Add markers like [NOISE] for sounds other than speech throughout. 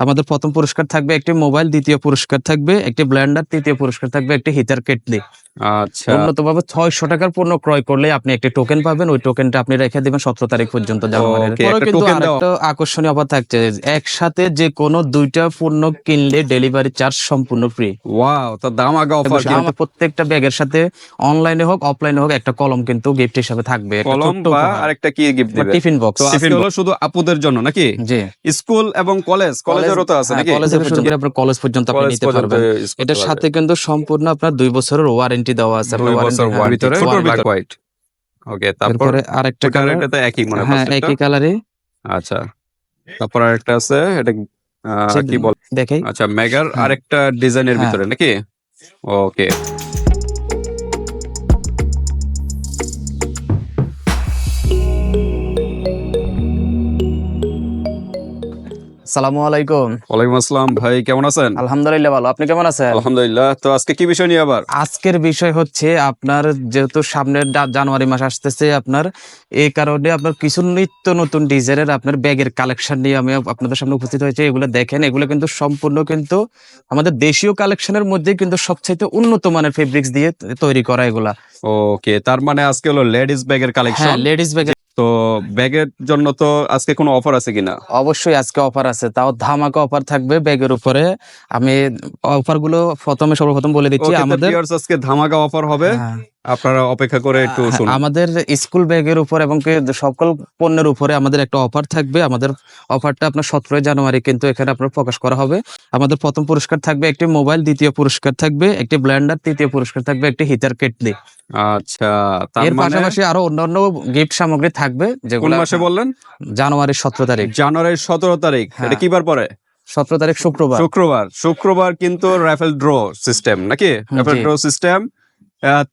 আমাদের প্রথম পুরস্কার থাকবে একটি মোবাইল দ্বিতীয় পুরস্কার থাকবে একটি ব্লেন্ডার তৃতীয় পুরস্কার থাকবে একটি হিটার কেটলি আচ্ছা। উন্নতভাবে ছয়শো টাকার পণ্য ক্রয় করলে আপনি একটি টোকেন পাবেন ওই টোকেনটা আপনি রেখে দিবেন সতেরো তারিখ পর্যন্ত জানুয়ারির Okay, পরেও একটা কিন্তু token দেওয়া। আরেকটা আকর্ষণীয় অফার থাকছে একসাথে যে কোনো দুইটা পণ্য কিনলে ডেলিভারি চার্জ সম্পূর্ণ ফ্রি ওয়াও তো দাম আগা অফার প্রত্যেকটা ব্যাগের সাথে অনলাইনে হোক অফলাইনে হোক একটা কলম কিন্তু গিফট হিসাবে থাকবে কলম ছোট্ট বা আরেকটা কি গিফট দিবে? টিফিন বক্স হলো শুধু আপুদের জন্য নাকি? জি। স্কুল এবং কলেজ কলেজেরও তো আছে হ্যাঁ, নাকি? কলেজ থেকে আপনার কলেজ পর্যন্ত আপনি নিতে পারবেন। এটার সাথে কিন্তু সম্পূর্ণ আপনার দুই বছরের ওয়ারেন্টি দেওয়া আছে। দুই বছর হ্যাঁ, ভিতরে। হোয়াইট ওকে তারপর আরেকটা কালার এটাতে একই মনে হয়? একই কালারে আচ্ছা তারপর আরেকটা আছে এটা কি বল? দেখাই। আচ্ছা মেগার হ্যাঁ। আরেকটা ডিজাইনের। ভিতরে নাকি? ওকে সালামু আলাইকুম। ওয়ালাইকুম আসসালাম। ভাই কেমন আছেন? আলহামদুলিল্লাহ ভালো। আপনি কেমন আছেন? আলহামদুলিল্লাহ। তো আজকে কি বিষয় নিয়ে আবার? আজকের বিষয় হচ্ছে আপনার যেহেতু সামনের জানুয়ারি মাস আসতেছে আপনার এই কারণে আপনার কিছু নিত্য নতুন ডিজাইনের আপনার ব্যাগের কালেকশন নিয়ে আমি আপনাদের সামনে উপস্থিত হয়েছে। এগুলো দেখেন এগুলো কিন্তু সম্পূর্ণ কিন্তু আমাদের দেশীয় কালেকশনের মধ্যে কিন্তু সবচাইতে উন্নত মানের ফেব্রিক্স দিয়ে তৈরি করা এগুলা। ওকে তার মানে আজকে হলো লেডিস ব্যাগের কালেকশন লেডিস ব্যাগের তো ব্যাগের জন্য তো আজকে কোনো অফার আছে কিনা? অবশ্যই আজকে অফার আছে। তাও ধামাকা অফার থাকবে ব্যাগের উপরে। আমি অফারগুলো প্রথমে সর্বপ্রথম বলে দিচ্ছি আমাদের আজকে ধামাকা অফার হবে। হ্যাঁ, আপনারা অপেক্ষা করে একটু হ্যাঁ, শুনুন। আমাদের স্কুল ব্যাগের উপর এবং সকল পণ্যের উপরে আমাদের একটা অফার থাকবে। আমাদের অফারটা আপনার সতেরোই জানুয়ারি কিন্তু এখানে আপনার প্রকাশ করা হবে। আমাদের প্রথম পুরস্কার থাকবে একটি মোবাইল দ্বিতীয় পুরস্কার থাকবে একটি ব্ল্যান্ডার তৃতীয় পুরস্কার থাকবে একটি হিটার কেটলি আচ্ছা এর মানে পাশাপাশি আরও অন্যান্য গিফট সামগ্রী থাকবে যেগুলো মাসে বললেন? জানুয়ারির সতেরো তারিখ। জানুয়ারির সতেরো তারিখ। হ্যাঁ। এটা কিবার পরে? সতেরো তারিখ শুক্রবার। শুক্রবার। শুক্রবার কিন্তু রাফেল ড্র সিস্টেম নাকি? রাফেল জি। ড্র সিস্টেম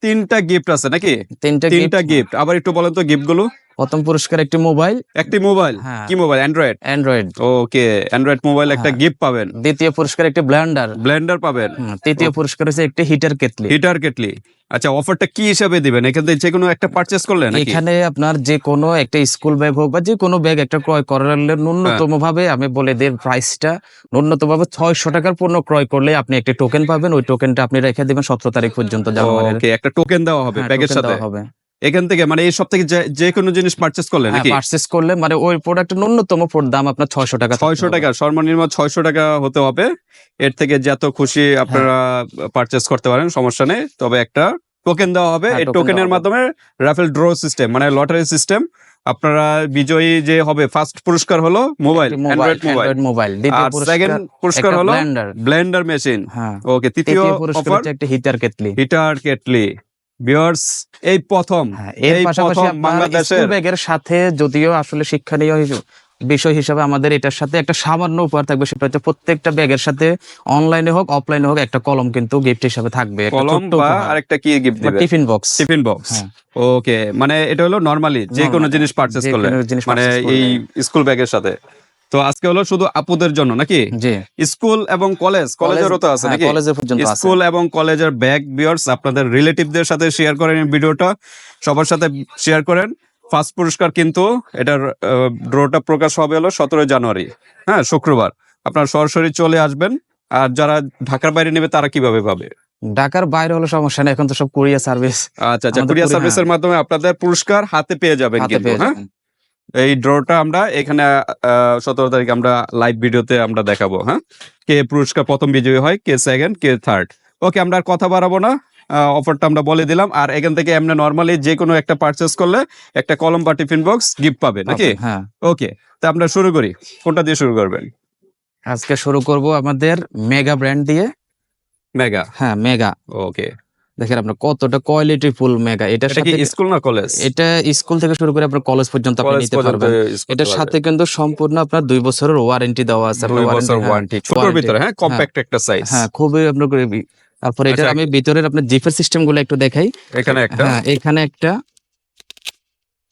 তিনটা গিফট আছে নাকি? তিনটা তিনটা গিফট আবার একটু বলেন তো গিফটগুলো। প্রথম পুরস্কার একটি মোবাইল। একটি মোবাইল? হ্যাঁ। কি mobile? Android Android okay Android mobile একটা হ্যাঁ। গিফট পাবেন। দ্বিতীয় পুরস্কার একটি ব্লেন্ডার ব্লেন্ডার পাবেন। তৃতীয় পুরস্কার হচ্ছে একটি হিটার কেটলি হিটার কেটলি আচ্ছা অফারটা কি হিসাবে দিবেন? এখান থেকে যে কোনো একটা পারচেস করলে নাকি? এখানে আপনার যে কোনো একটা স্কুল ব্যাগ হোক বা যে কোনো ব্যাগ একটা ক্রয় করার ন্যূনতম ভাবে আমি বলে দিই প্রাইসটা ন্যূনতম ভাবে ছয়শো টাকার পণ্য ক্রয় করলে আপনি একটি টোকেন পাবেন। ওই টোকেনটা আপনি রেখে দিবেন সতেরো তারিখ পর্যন্ত ওকে একটা টোকেন দেওয়া হবে হ্যাঁ, ব্যাগের সাথে। হবে। এখান থেকে মানে এই সব থেকে যে- কোনো জিনিস পারচেস করলে নাকি? পারচেস করলে মানে ওই প্রোডাক্টের ন্যূনতম দাম আপনার ছয়শো টাকা থাকতে ছয়শো হবে। টাকা সর্বনিম্ন ছয়শো টাকা হতে হবে। এর থেকে যত খুশি আপনারা পারচেস করতে পারেন সমস্যা নেই। তবে একটা টোকেন দেওয়া হবে। হ্যাঁ, এই টোকেনের মাধ্যমে রাফেল ড্র সিস্টেম মানে লটারি সিস্টেম আপনারা বিজয়ী যে হবে ফার্স্ট পুরস্কার হলো মোবাইল অ্যান্ড্রয়েড মোবাইল মোবাইল আর সেকেন্ড পুরস্কার হলো ব্লেন্ডার ব্লেন্ডার মেশিন হ্যাঁ। ওকে তৃতীয় অফার একটা হিটার কেটলি। Heater kettle. বিয়ার্স এই প্রথম হ্যাঁ, এই প্রথম বাংলাদেশের ব্যাগের সাথে যদিও আসলে শিক্ষণীয় বিষয় হিসাবে আমাদের এটার সাথে একটা সামান্য উপহার থাকবে সেটা হচ্ছে প্রত্যেকটা ব্যাগের সাথে অনলাইনে হোক অফলাইনে হোক একটা কলম কিন্তু গিফট হিসাবে থাকবে কলম বা আরেকটা কি গিফট দিবে? Tiffin box tiffin box. Okay মানে এটা হলো নরমালি যে কোনো জিনিস পারচেস যে করলে। মানে। এই স্কুল ব্যাগের সাথে। তো আজকে হলো শুধু আপুদের জন্য নাকি? স্কুল এবং কলেজ কলেজেরও তো আছে হ্যাঁ, নাকি? স্কুল এবং কলেজের ব্যাগ বিয়ার্স আপনাদের রিলেটিভদের সাথে শেয়ার করেন ভিডিওটা সবার সাথে শেয়ার করেন। ফার্স্ট পুরস্কার কিন্তু এটার ড্রটা প্রকাশ হবে হলো সতেরোই জানুয়ারি হ্যাঁ শুক্রবার। আপনার সরাসরি চলে আসবেন আর যারা ঢাকার বাইরে নেবে তারা কীভাবে পাবে? ঢাকার বাইরে হলো সমস্যা নেই এখন তো সব কুরিয়ার সার্ভিস। আচ্ছা আচ্ছা কুরিয়ার সার্ভিসের মাধ্যমে আপনাদের পুরস্কার হাতে পেয়ে যাবেন কিন্তু হ্যাঁ। এই ড্রটা আমরা এখানে সতেরো তারিখ আমরা লাইভ ভিডিওতে আমরা দেখাবো হ্যাঁ? কে পুরস্কার প্রথম বিজয়ী হয় কে সেকেন্ড কে থার্ড ওকে আমরা আর কথা বাড়াবো না অফারটা আমরা বলে দিলাম। আর এখান থেকে এমনি নর্মালি যে কোনো একটা পারচেস করলে একটা কলম বা টিফিন বক্স গিফট পাবে নাকি? হ্যাঁ। ওকে তা আমরা শুরু করি। কোনটা দিয়ে শুরু করবেন? আজকে শুরু করব আমাদের মেগা ব্র্যান্ড দিয়ে। মেগা হ্যাঁ মেগা ওকে দেখেন আপনার কতটা কোয়ালিটি ফুল মেগা এটা সাথে স্কুল না কলেজ এটা স্কুল থেকে শুরু করে আপনার কলেজ পর্যন্ত আপনি নিতে পারবেন। এটার সাথে কিন্তু সম্পূর্ণ আপনার দুই বছরের ওয়ারেন্টি দেওয়া আছে। দুই বছর হ্যাঁ, ওয়ারেন্টি ছোটর ভিতরে হ্যাঁ কম্প্যাক্ট একটা সাইজ হ্যাঁ খুবই আপনার তারপরে এটা আচ্ছা, আমি ভিতরের আপনার জিপের সিস্টেমগুলো একটু দেখাই। এখানে একটা। হ্যাঁ এখানে একটা।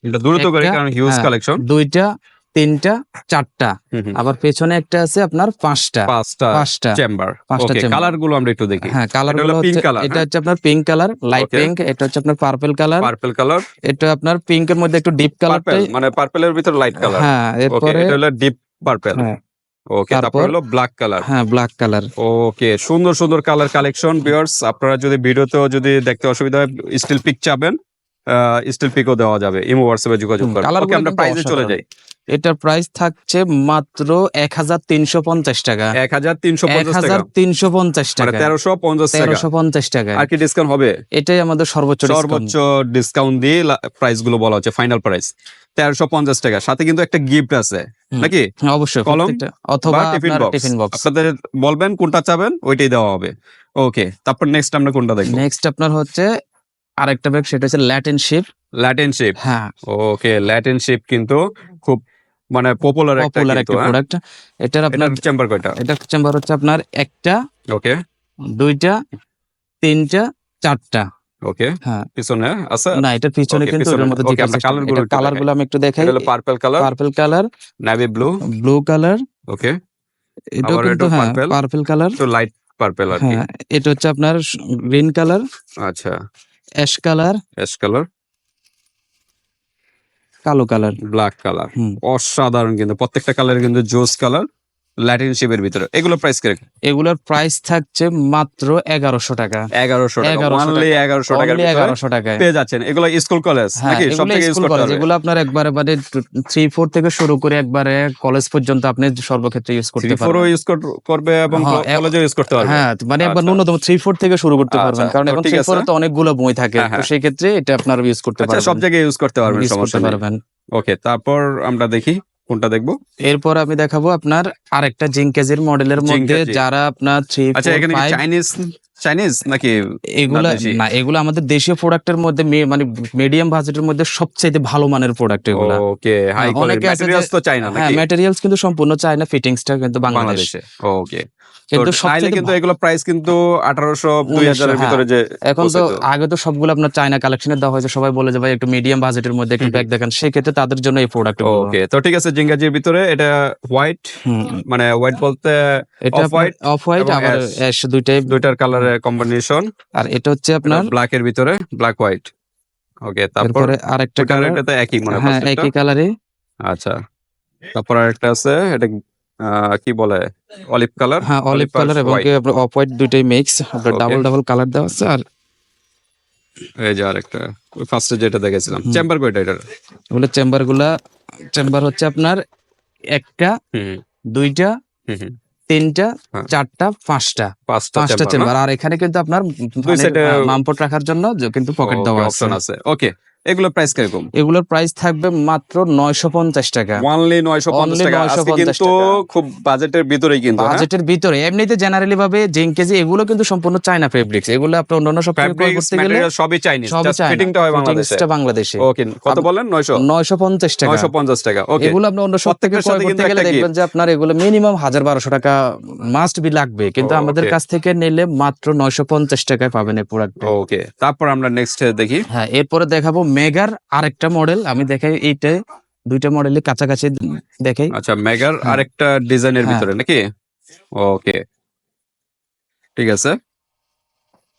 এটা দ্রুত করে কারণ হিউজ হ্যাঁ। কালেকশন দুইটা তিনটা চারটা। আবার পেছনে একটা আছে আপনার পাঁচটা। পাঁচটা পাঁচটা। চেম্বার পাঁচটা কালারগুলো আমরা একটু দেখি। হ্যাঁ কালারগুলো color, এটা হ্যাঁ? হচ্ছে আপনার পিঙ্ক কালার লাইট পিঙ্ক এটা হচ্ছে আপনার পার্পল কালার পার্পল কালার এটা আপনার পিঙ্কের মধ্যে একটু ডিপ কালার মানে পার্পলের ভিতর লাইট কালার হ্যাঁ এরপরে এটা হলো ডিপ পার্পল হ্যাঁ। ওকে তারপর তারপর- হলো ব্ল্যাক কালার হ্যাঁ ব্ল্যাক কালার ওকে সুন্দর সুন্দর কালার কালেকশন ভিউয়ার্স আপনারা যদি ভিডিওতেও যদি দেখতে অসুবিধা হয় স্টিল পিক চাবেন। স্টিল পিকও দেওয়া যাবে। ইমো হোয়াটসঅ্যাপে যোগাযোগ হুম, ওকে আমরা প্রাইসে চলে যাই। এটার প্রাইস থাকছে মাত্র এক হাজার তিনশো পঞ্চাশ টাকা। এক হাজার তিনশো হাজার তিনশো পঞ্চাশ মানে টাকা। তেরোশো পঞ্চাশ তেরোশো পঞ্চাশ টাকা। আর কি ডিসকাউন্ট হবে? এটাই আমাদের সর্বোচ্চ সর্বোচ্চ ডিসকাউন্ট দিয়ে প্রাইসগুলো বলা হচ্ছে ফাইনাল প্রাইস তেরোশো পঞ্চাশ টাকা। সাথে কিন্তু একটা গিফট আছে। নাকি? হ্যাঁ, অবশ্যই। কলম অথবা টিফিন বক্স টিফিন বক্স আপনাদের বলবেন কোনটা চাবেন ওইটাই দেওয়া হবে। ওকে তারপর নেক্সট আমরা কোনটা দেখব? নেক্সট আপনার হচ্ছে আরেকটা ব্যাগ সেটা হচ্ছে ল্যাটিন শিপ ল্যাটিন শেপ হ্যাঁ। ওকে ল্যাটিন শেপ কিন্তু খুব মানে পপুলার একটা পপুলার একটা হ্যাঁ? প্রোডাক্ট এটার আপনার চেম্বার কয়টা? এটা চেম্বার হচ্ছে আপনার একটা ওকে দুইটা তিনটা চারটা। ওকে হ্যাঁ। পিছনে আছে? না এটার পিছনে কিন্তু এর মধ্যে colour গুলো কালারগুলো আমি একটু দেখাই। এটা হলো purple colour purple colour navy blue blue colour okay এটা কিন্তু হ্যাঁ পার্পল কালার তো লাইট পার্পল আর কি। হ্যাঁ এটা হচ্ছে আপনার গ্রিন কালার আচ্ছা। Ash colour. Ash colour. কালো কালার। Black colour. হুম। অসাধারণ কিন্তু প্রত্যেকটা কালার কিন্তু জোস কালার। ল্যাটিন শেপের ভিতরে। এগুলো প্রাইস কীরকম? এগুলোর প্রাইস থাকছে মাত্র এগারোশো টাকা। এগারোশো টাকা। অনলি এগারোশো ভিতরে এগারোশো টাকায়। পেয়ে যাচ্ছেন। এগুলো স্কুল কলেজ হ্যাঁ নাকি? সব থেকে স্কুল কলেজ এগুলো আপনার একবারে মানে থ্রি ফোর থেকে শুরু করে একবারে কলেজ পর্যন্ত আপনি সর্বক্ষেত্রে ইউজ করতে থ্রি ফোরও পারবেন। ইউজ করবে এবং হ্যাঁ, কলেজেও ইউজ করতে পারবে। হ্যাঁ মানে একবার আচ্ছা। ন্যূনতম থ্রি ফোর থেকে শুরু করতে পারবেন। আচ্ছা, কারণ এখন থ্রি। ফোরে তো অনেকগুলো বই থাকে। হ্যাঁ, তো হ্যাঁ। সেই ক্ষেত্রে এটা আপনার ইউজ করতে আচ্ছা সব জায়গায় ইউজ করতে পারবেন সমস্যা পারবেন। ওকে তারপর আমরা দেখি কোনটা দেখব? এরপর আমি দেখাবো আপনার আরেকটা জিঙ্কেজির মডেলের মধ্যে যারা আপনার থ্রি আচ্ছা এখানে চাইনিজ চাইনিজ নাকি এগুলা না এগুলো আমাদের দেশীয় প্রোডাক্টের মধ্যে মানে মিডিয়াম বাজেটের মধ্যে সবচেয়ে ভালো মানের প্রোডাক্ট এগুলা। ওকে হাই হ্যাঁ, কোয়ালিটি ম্যাটেরিয়ালস তো হ্যাঁ ম্যাটেরিয়ালস কিন্তু সম্পূর্ণ চায়না ফিটিংসটা কিন্তু বাংলাদেশে। ওকে। কিন্তু সবচেয়ে কিন্তু এগুলো প্রাইস কিন্তু 1900 হ্যাঁ। ভিতরে যে এখন তো আগে তো সবগুলো আপনার চায়না কালেকশনে দেওয়া হয়েছে সবাই বলে যে ভাই একটু মিডিয়াম বাজেটের মধ্যে একটু ব্যাগ দেখেন। তাদের জন্য এই প্রোডাক্ট ওকে তো ঠিক আছে জিঙ্গাজির ভিতরে এটা হোয়াইট মানে হোয়াইট বলতে এটা white অফ হোয়াইট এবং আবার অ্যাশ দুইটাই দুইটার কালারের কম্বিনেশন আর এটা হচ্ছে আপনার ব্ল্যাক এর ভিতরে ব্ল্যাক হোয়াইট ওকে তারপর আরেকটা কালার এটাতে একই মানে হ্যাঁ একই কালারে আচ্ছা তারপর আরেকটা আছে এটা কি বলে? অলিভ কালার হ্যাঁ অলিভ কালার এবং অফ হোয়াইট দুইটাই মিক্স আপনার ডাবল ডাবল কালার দেওয়া আছে আর এই যে আরেকটা ওই ফার্স্টে যেটা দেখেছিলাম। চেম্বার কয়টা এটার? এগুলো চেম্বারগুলা চেম্বার হচ্ছে আপনার একটা দুইটা। তিনটা হ্যাঁ। চারটা পাঁচটা। পাঁচটা চেম্বার আর এখানে কিন্তু আপনার মামপট রাখার জন্য যে কিন্তু পকেট দেওয়া অপশন আছে। ওকে এগুলো প্রাইস কীরকম? এগুলোর প্রাইস থাকবে মাত্র নয়শো পঞ্চাশ টাকা। ওয়ানলি নয়শো পঞ্চাশ Only টাকা। আজকে কিন্তু খুব বাজেটের ভিতরেই কিন্তু হ্যাঁ? বাজেটের ভিতরে। এমনিতে জেনারেলি ভাবে জিঙ্কেজি এগুলো কিন্তু সম্পূর্ণ চায়না ফেব্রিক্স এগুলো আপনি অন্যান্য সব করতে গেলে সবই চাইনিজ জাস্ট ফিটিংটা হয় বাংলাদেশে ফিটিংসটা বাংলাদেশে ওকে কত আপ- বলেন? নয়শো? নয়শো পঞ্চাশ টাকা। নয়শো পঞ্চাশ টাকা ওকে এগুলো আপনি অন্য সব থেকে ক্রয় করতে গেলে দেখবেন যে আপনার এগুলো মিনিমাম হাজার বারোশো টাকা মাস্ট বি লাগবে। কিন্তু আমাদের কাছ থেকে নিলে মাত্র নয়শো পঞ্চাশ টাকায় পাবেন এই প্রোডাক্ট ওকে তারপর আমরা নেক্সট দেখি। হ্যাঁ এরপরে দেখাবো মেগার আরেকটা মডেল আমি দেখাই এইটা দুইটা মডেলের কাছাকাছি দেখাই। আচ্ছা মেগার হ্যাঁ। আরেকটা ডিজাইনের হ্যাঁ। ভিতরে নাকি? ওকে ঠিক আছে।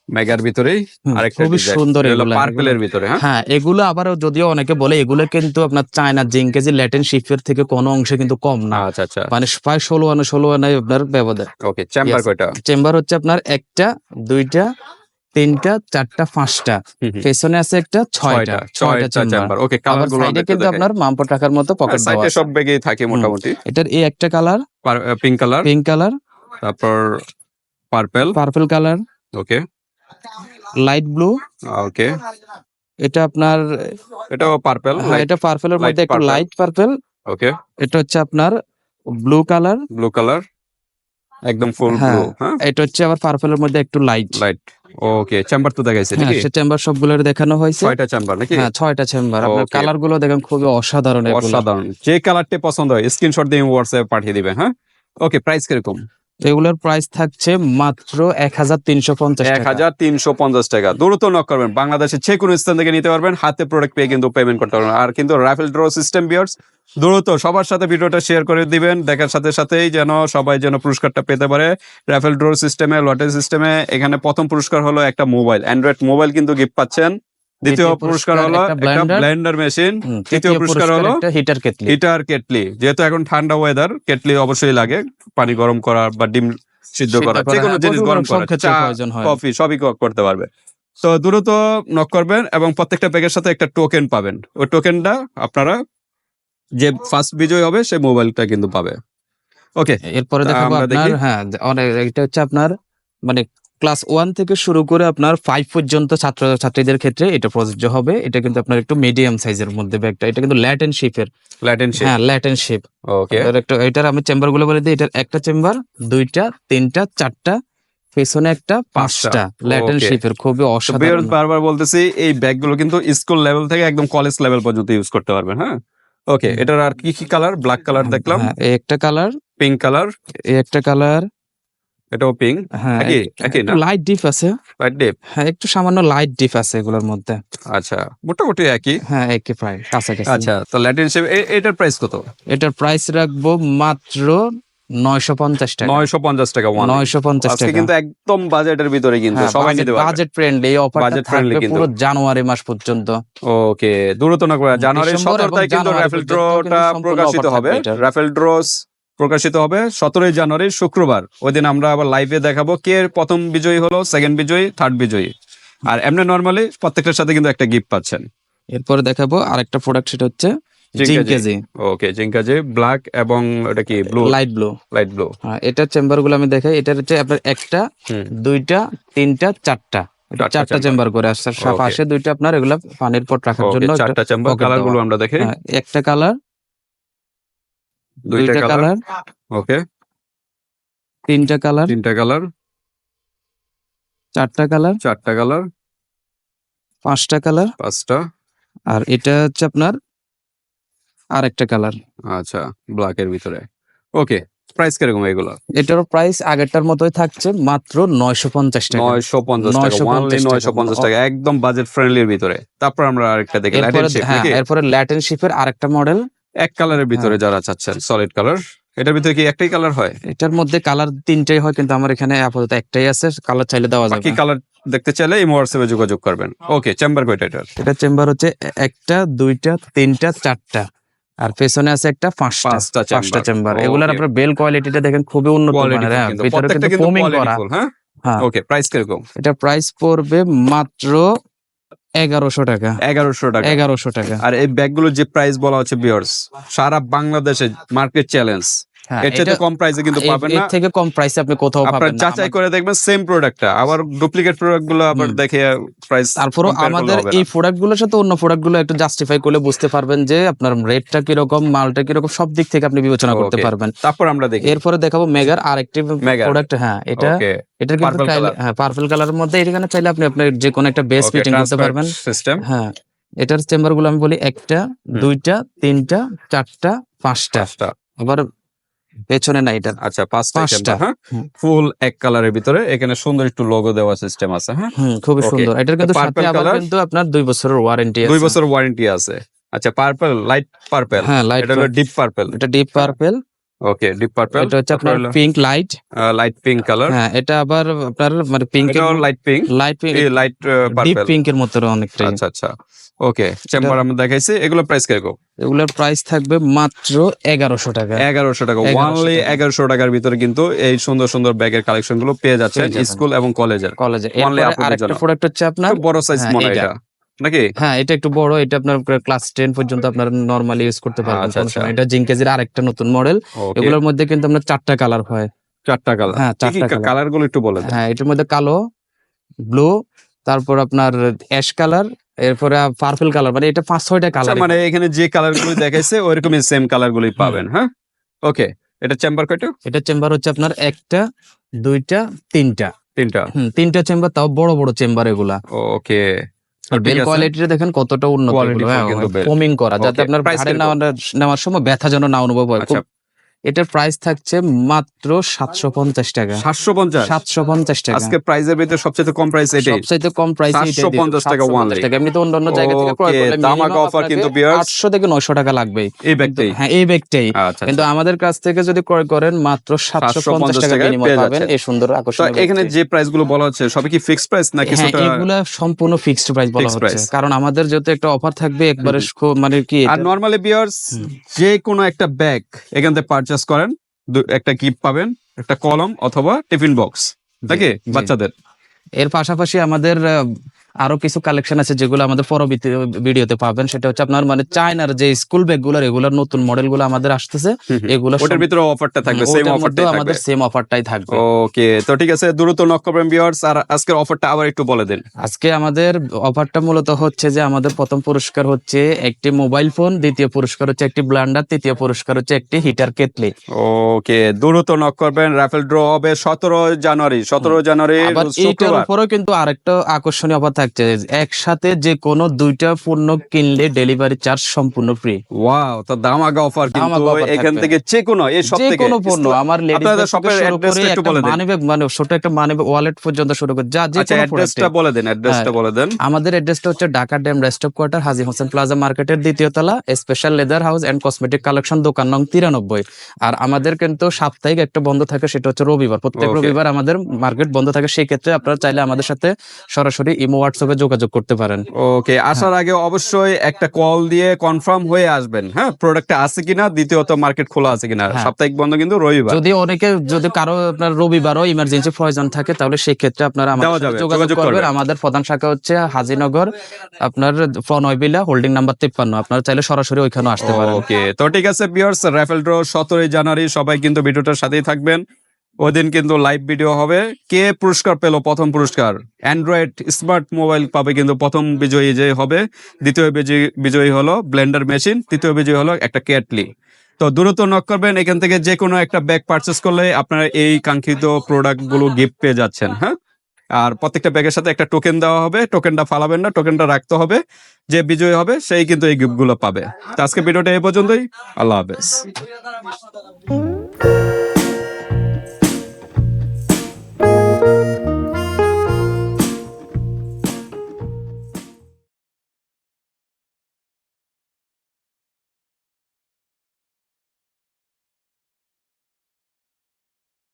মেগার ভিতরেই আরেকটা খুবই সুন্দর এগুলা। পার্পেলের ভিতরে হ্যাঁ? হ্যাঁ এগুলো আবারও যদিও অনেকে বলে এগুলো কিন্তু আপনার চায়না জিঙ্কেজি ল্যাটিন শিফের থেকে কোনো অংশে কিন্তু কম না। আচ্ছা আচ্ছা। মানে প্রায় ষোলো আনা ষোলো আনায় আপনার ব্যবধান। ওকে চেম্বার কয়টা? চেম্বার হচ্ছে আপনার একটা দুইটা তিনটা চারটা পাঁচটা। পেছনে আছে একটা ছয়টা। ছয়টা চেম্বার ওকে কালারগুলো সাইডে কিন্তু আপনার মামপট রাখার মতো পকেট দেওয়া সাইডে সব ব্যাগেই থাকে মোটামুটি। এটার এই একটা colour pink colour pink colour তারপর purple purple colour okay light blue okay এটা আপনার এটাও পার্পল হ্যাঁ এটা পার্পলের মধ্যে একটু লাইট পার্পল ওকে এটা হচ্ছে আপনার ব্লু কালার ব্লু কালার একদম ফুল হ্যাঁ। ব্লু হ্যাঁ? এটা হচ্ছে আবার পার্পলের মধ্যে একটু লাইট লাইট ওকে চেম্বার তো দেখাইছে হ্যাঁ নাকি? সে চেম্বার সবগুলোর দেখানো হয়েছে। ছয়টা চেম্বার নাকি? হ্যাঁ ছয়টা চেম্বার আপনার কালারগুলো দেখেন খুবই অসাধারণ অসাধারণ। যে কালারটি পছন্দ হয় স্ক্রিনশট দিয়ে হোয়াটসঅ্যাপে পাঠিয়ে দিবেন হ্যাঁ? ওকে প্রাইস কীরকম? এগুলোর প্রাইস থাকছে মাত্র এক হাজার তিনশো পঞ্চাশ এক হাজার তিনশো পঞ্চাশ টাকা। দ্রুত নক করবেন। বাংলাদেশের যে কোনো স্থান থেকে নিতে পারবেন। হাতে প্রোডাক্ট পেয়ে কিন্তু পেমেন্ট করতে পারবেন। আর কিন্তু রাফেল ড্র সিস্টেম বিয়ার্স দ্রুত সবার সাথে ভিডিওটা শেয়ার করে দিবেন। দেখার সাথে সাথেই যেন সবাই যেন পুরস্কারটা পেতে পারে। রাফেল ড্র সিস্টেমে লটারি সিস্টেমে এখানে প্রথম পুরস্কার হলো একটা মোবাইল অ্যান্ড্রয়েড মোবাইল কিন্তু গিফট পাচ্ছেন। দ্বিতীয় পুরস্কার হলো একটা ব্লেন্ডার মেশিন তৃতীয় পুরস্কার হলো হিটার কেটলি হিটার কেটলি যেহেতু এখন ঠান্ডা ওয়েদার কেটলি অবশ্যই লাগে। পানি গরম করা বা ডিম সিদ্ধ করা যে কোনো হ্যাঁ, জিনিস গরম করা চা কফি সবই করতে পারবে। তো দ্রুত নক করবেন এবং প্রত্যেকটা ব্যাগের সাথে একটা টোকেন পাবেন। ওই টোকেনটা আপনারা যে ফার্স্ট বিজয় হবে সে মোবাইলটা কিন্তু পাবে। ওকে এরপরে দেখাবো আপনার। হ্যাঁ অনেক এটা হচ্ছে আপনার মানে ক্লাস ওয়ান থেকে শুরু করে আপনার ফাইভ পর্যন্ত ছাত্র ছাত্রীদের ক্ষেত্রে এটা প্রযোজ্য হবে। এটা কিন্তু আপনার একটু মিডিয়াম সাইজের মধ্যে ব্যাগটা এটা কিন্তু ল্যাটেন শিপের ল্যাটেন হ্যাঁ ল্যাটেন শিপ ওকে একটা এটার আমি চেম্বারগুলো বলে দিই। এটার একটা চেম্বার দুইটা তিনটা চারটা পেছনে একটা পাঁচটা। ল্যাটেন. শিপের খুবই অসাধারণ। বারবার বলতেছি এই ব্যাগগুলো কিন্তু স্কুল লেভেল থেকে একদম কলেজ লেভেল পর্যন্ত ইউজ করতে পারবেন হ্যাঁ? ওকে এটার আর কি কি কালার ব্ল্যাক কালার দেখলাম। হ্যাঁ, এই একটা কালার পিঙ্ক কালার এই একটা কালার এটাও পিঙ্ক হ্যাঁ একই? একই না? লাইট ডিপ আছে। রাইট ডিপ হ্যাঁ একটু সামান্য লাইট ডিপ আছে এগুলোর মধ্যে। আচ্ছা মোটামুটি একই। হ্যাঁ একই প্রায় কাছাকাছি। আচ্ছা তো ল্যাটিন শেপ এটার প্রাইস কত? এটার প্রাইস রাখব মাত্র নয়শো পঞ্চাশ টাকা। নয়শো পঞ্চাশ টাকা ওয়ান নয়শো পঞ্চাশ টাকা। কিন্তু একদম বাজেটের ভিতরে কিন্তু সবাই নিতে পারবে। বাজেট ফ্রেন্ডলি এই অফারটা থাকবে। পুরো জানুয়ারি মাস পর্যন্ত। ওকে দ্রুত না করে জানুয়ারি সতেরো তারিখ কিন্তু কিন্তু ড্রটা প্রকাশিত হবে। রাফেল ড্রস প্রকাশিত হবে সতেরোই জানুয়ারি শুক্রবার। ওই দিন আমরা আবার লাইভে দেখাবো কে প্রথম বিজয়ী হলো সেকেন্ড বিজয়ী থার্ড বিজয়ী। আর এমনি নর্মালি প্রত্যেকটার সাথে কিন্তু একটা গিফট পাচ্ছেন। এরপরে দেখাবো আরেকটা প্রোডাক্ট সেটা হচ্ছে জিঙ্কাজি। জিঙ্কেজি ওকে জিঙ্কাজে ব্ল্যাক এবং এটা কি blue light blue light blue চেম্বারগুলো আমি দেখাই। হচ্ছে আপনার একটা দুইটা তিনটা চারটা। এটা চারটা চেম্বার করে আসছে। পাশে দুইটা আপনার এগুলা পানির পট রাখার জন্য চারটা চেম্বার কালারগুলো আমরা দেখি হ্যাঁ, একটা কালার দুইটা কালার ওকে তিনটা কালার তিনটা কালার চারটা কালার চারটা কালার পাঁচটা কালার পাঁচটা। আর এটা হচ্ছে আপনার আরেকটা কালার আচ্ছা ব্ল্যাক এর ভিতরে। ওকে প্রাইস কীরকম এগুলো? এটারও প্রাইস আগেরটার মতোই থাকছে মাত্র নয়শো পঞ্চাশ টাকা। নয়শো পঞ্চাশ টাকা 950 টাকা। নয়শো পঞ্চাশ টাকা একদম বাজেট ফ্রেন্ডলির ভিতরে। তারপর আমরা আরেকটা দেখি এরপরে ল্যাটেন শিপের আরেকটা মডেল এক কালারের ভিতরে যারা চাচ্ছেন সলিড কালার এটার ভিতরে কি একটাই কালার হয়? এটার মধ্যে কালার তিনটাই হয় কিন্তু আমার এখানে আপাতত একটাই আছে কালার চাইলে দেওয়া যাবে। বাকি কালার দেখতে চাইলে এই হোয়াটসঅ্যাপে যোগাযোগ করবেন। ওকে চেম্বার কয়টা এটার? এটা চেম্বার হচ্ছে একটা দুইটা তিনটা চারটা। আর পেছনে আছে একটা পাঁচটা পাঁচটা পাঁচটা চেম্বার এগুলার আপনার বেল কোয়ালিটিটা দেখেন খুবই উন্নত মানের হ্যাঁ ভিতরে প্রত্যেকটা কিন্তু ফোমিং করা। হ্যাঁ? হ্যাঁ। ওকে প্রাইস কীরকম? এটা প্রাইস পড়বে মাত্র এগারোশো টাকা। এগারোশো টাকা। এগারোশো টাকা। আর এই ব্যাগগুলোর যে প্রাইস বলা হচ্ছে বিয়ার্স সারা বাংলাদেশে মার্কেট চ্যালেঞ্জ এর চাইতে কম প্রাইসে কিন্তু পাবেন এর না থেকে কম প্রাইসে আপনি কোথাও পাবেন না। যাচাই করে দেখবেন সেম প্রোডাক্টটা আবার ডুপ্লিকেট প্রোডাক্টগুলো আবার দেখে প্রাইস তারপরও আমাদের এই প্রোডাক্টগুলোর সাথে অন্য প্রোডাক্টগুলো একটু জাস্টিফাই করলে বুঝতে পারবেন যে আপনার রেটটা কীরকম মালটা কীরকম সব দিক থেকে আপনি বিবেচনা করতে পারবেন। তারপর আমরা দেখি। এরপরে দেখাবো মেগার আরেকটি। প্রোডাক্ট হ্যাঁ এটা এটা কিন্তু। হ্যাঁ পার্পল কালারের মধ্যে এখানে চাইলে আপনি আপনার যে কোনো একটা বেস ফিটিং করতে পারবেন। সিস্টেম হ্যাঁ এটার চেম্বারগুলো আমি বলি একটা দুইটা তিনটা চারটা পাঁচটা। আবার পেছনে না এটা আচ্ছা পাঁচটা পাঁচটা। হ্যাঁ? ফুল এক কালারের ভিতরে এখানে সুন্দর একটু লোগো দেওয়া সিস্টেম আছে হ্যাঁ? খুবই সুন্দর। এটার কিন্তু সাথে আবার কিন্তু আপনার দুই বছরের ওয়ারেন্টি দুই বছর ওয়ারেন্টি আছে। আচ্ছা পার্পল লাইট পার্পল হ্যাঁ লাইট এটা হলো ডিপ পার্পল এটা deep purple okay deep purple এটা হচ্ছে আপনার pink light light pink colour হ্যাঁ এটা আবার আপনার মানে pink light pink light pink light deep purple পিঙ্কের মতো অনেকটাই। আচ্ছা আচ্ছা। ওকে চেম্বার আমরা দেখাইছি। এগুলো প্রাইস কীরকম? এগুলোর প্রাইস থাকবে মাত্র এগারোশো টাকা। এগারোশো টাকা। ওয়ানলি। এগারোশো টাকার ভিতরে কিন্তু এই সুন্দর সুন্দর ব্যাগের কালেকশনগুলো পেয়ে যাচ্ছে স্কুল এবং কলেজের। কলেজে Only এরপরে আপনাদের আরেকটা। প্রোডাক্ট হচ্ছে আপনার বড় সাইজ হ্যাঁ, মনে এটা। নাকি? হ্যাঁ এটা একটু বড় এটা আপনার ক্লাস টেন পর্যন্ত আপনার নরমালি ইউজ করতে পারবেন আচ্ছা, আচ্ছা। এটা জিঙ্কেজের আরেকটা নতুন মডেল এগুলোর মধ্যে কিন্তু আপনার চারটা কালার হয়। চারটা কালার হ্যাঁ, চারটা কালারগুলো একটু বলে হ্যাঁ এটার মধ্যে কালো ব্লু তারপর আপনার অ্যাশ কালার এরপরে পার্পল কালার মানে এটা পাঁচ ছয়টা আচ্ছা, কালার মানে এখানে যে কালারগুলো দেখাইছে [LAUGHS] ওইরকমই সেম কালার গুলোই পাবেন হ্যাঁ? ওকে এটা চেম্বার কয়টা? এটা চেম্বার হচ্ছে আপনার একটা দুইটা তিনটা। তিনটা। হুম, তিনটা চেম্বার তাও বড় বড় চেম্বার এগুলা। ওকে বেল কোয়ালিটিটা দেখেন কতটা উন্নত। ফোমিং করা যাতে আপনার ঘাড়ে নেওয়ার সময় ব্যথা যেন না অনুভব হয়। এটার প্রাইস থাকছে মাত্র সাতশো পঞ্চাশ টাকা। সাতশো পঞ্চাশ? সাতশো পঞ্চাশ টাকা। আজকে প্রাইজের ভিতরে সবচেয়ে কম প্রাইস এটাই। সবচাইতে কম প্রাইস 750 টাকা only। টাকা। এমনিতে অন্য অন্য জায়গা থেকে ক্রয় করলে minimum offer কিন্তু। 800 থেকে 900 টাকা লাগবে। এই ব্যাগটাই হ্যাঁ এই ব্যাগটাই আচ্ছা কিন্তু আমাদের কাছ থেকে যদি ক্রয় করেন মাত্র 750 টাকা টাকায় বিনিময় পাবেন এই সুন্দর তো এখানে যে প্রাইসগুলো বলা হচ্ছে সবই কি ফিক্সড প্রাইস না কিছুটা এগুলা সম্পূর্ণ ফিক্সড প্রাইস বলা হচ্ছে। কারণ আমাদের যেহেতু একটা অফার থাকবে একবারে মানে কি আর নরমালি বিয়ার্স যে কোনো একটা ব্যাগ এখান থেকে পারচেস করেন একটা কিপ পাবেন একটা কলম অথবা টিফিন বক্স নাকি বাচ্চাদের? এর পাশাপাশি আমাদের আরও কিছু কালেকশন আছে যেগুলো আমাদের পরবর্তী ভিডিওতে পাবেন। সেটা হচ্ছে আপনার মানে চায়নার যে স্কুল ব্যাগগুলো রেগুলার নতুন মডেলগুলো আমাদের আসতেছে এগুলো ওটার ভিতরে অফারটা থাকবে সেম ওটার অফারটাই থাকবে আমাদের সেম অফারটাই থাকবে। ওকে তো ঠিক আছে দ্রুত নক করবেন বিয়ার্স আর আজকের অফারটা আবার একটু বলে দেন। আজকে আমাদের অফারটা মূলত হচ্ছে যে আমাদের প্রথম পুরস্কার হচ্ছে একটি মোবাইল ফোন দ্বিতীয় পুরস্কার হচ্ছে একটি ব্লান্ডার তৃতীয় পুরস্কার হচ্ছে একটি হিটার কেটলি ওকে দ্রুত নক করবেন রাফেল ড্র হবে সতেরো জানুয়ারি সতেরো জানুয়ারি আবার এইটার শুক্রবার। উপরেও কিন্তু আরেকটা আকর্ষণীয় অফার থাকছে একসাথে যে কোনো দুইটা পণ্য কিনলে ডেলিভারি চার্জ সম্পূর্ণ ফ্রি ওয়াও তো দামাগা অফার কিন্তু এখান থেকে যে কোনো এই সব যে থেকে। কোনো পণ্য আমার লেডিস শপের অ্যাড্রেসটা একটু বলে দিন। মানিব্যাগ মানে ছোট একটা মানিব্যাগ ওয়ালেট পর্যন্ত শুরু করে যা যে আচ্ছা অ্যাড্রেসটা বলে দেন অ্যাড্রেসটা। বলে দেন। আমাদের অ্যাড্রেসটা হচ্ছে Dhaka dam quarter Haji Hossain plaza মার্কেটের দ্বিতীয় তলা special leather house and cosmetic collection দোকান নং তিরানব্বই। আর আমাদের কিন্তু সাপ্তাহিক একটা বন্ধ থাকে সেটা হচ্ছে রবিবার। প্রত্যেক রবিবার আমাদের মার্কেট বন্ধ থাকে সেই ক্ষেত্রে আপনারা চাইলে আমাদের সাথে সরাসরি ইমো হোয়াটসঅ্যাপে যোগাযোগ করতে পারেন। ওকে আসার আগে অবশ্যই একটা কল দিয়ে কনফার্ম হয়ে আসবেন হ্যাঁ? প্রোডাক্টটা আছে কিনা? দ্বিতীয়ত মার্কেট খোলা আছে কিনা? হ্যাঁ। সাপ্তাহিক বন্ধ কিন্তু রবিবার। যদি অনেকে যদি কারও আপনার রবিবারও ইমার্জেন্সি প্রয়োজন থাকে তাহলে সেই ক্ষেত্রে আপনারা আমাদের যোগাযোগ করবেন। আমাদের প্রধান শাখা হচ্ছে হাজিনগর আপনার ফনয়বিলা হোল্ডিং নাম্বার তিপ্পান্ন। আপনারা চাইলে সরাসরি ওইখানে আসতে পারেন। ওকে তো ঠিক আছে বিয়ার্স রাফেল ড্র সতেরোই জানুয়ারি সবাই কিন্তু ভিডিওটার সাথেই থাকবেন। ওই দিন কিন্তু লাইভ ভিডিও হবে। কে পুরস্কার পেল? প্রথম পুরস্কার। অ্যান্ড্রয়েড স্মার্ট মোবাইল পাবে কিন্তু প্রথম বিজয়ী যে হবে। দ্বিতীয় বিজয়ী বিজয়ী হলো ব্লেন্ডার মেশিন তৃতীয় বিজয়ী হলো একটা কেটলি তো দ্রুত নক করবেন, এখান থেকে যে কোনো একটা ব্যাগ পারচেস করলে আপনারা এই কাঙ্ক্ষিত প্রোডাক্টগুলো গিফট পেয়ে যাচ্ছেন হ্যাঁ? আর প্রত্যেকটা ব্যাগের সাথে একটা টোকেন দেওয়া হবে। টোকেনটা ফালাবেন না টোকেনটা রাখতে হবে। যে বিজয়ী হবে, সেই কিন্তু এই গিফটগুলো পাবে। তো আজকে ভিডিওটা এই পর্যন্তই। আল্লাহ হাফেজ।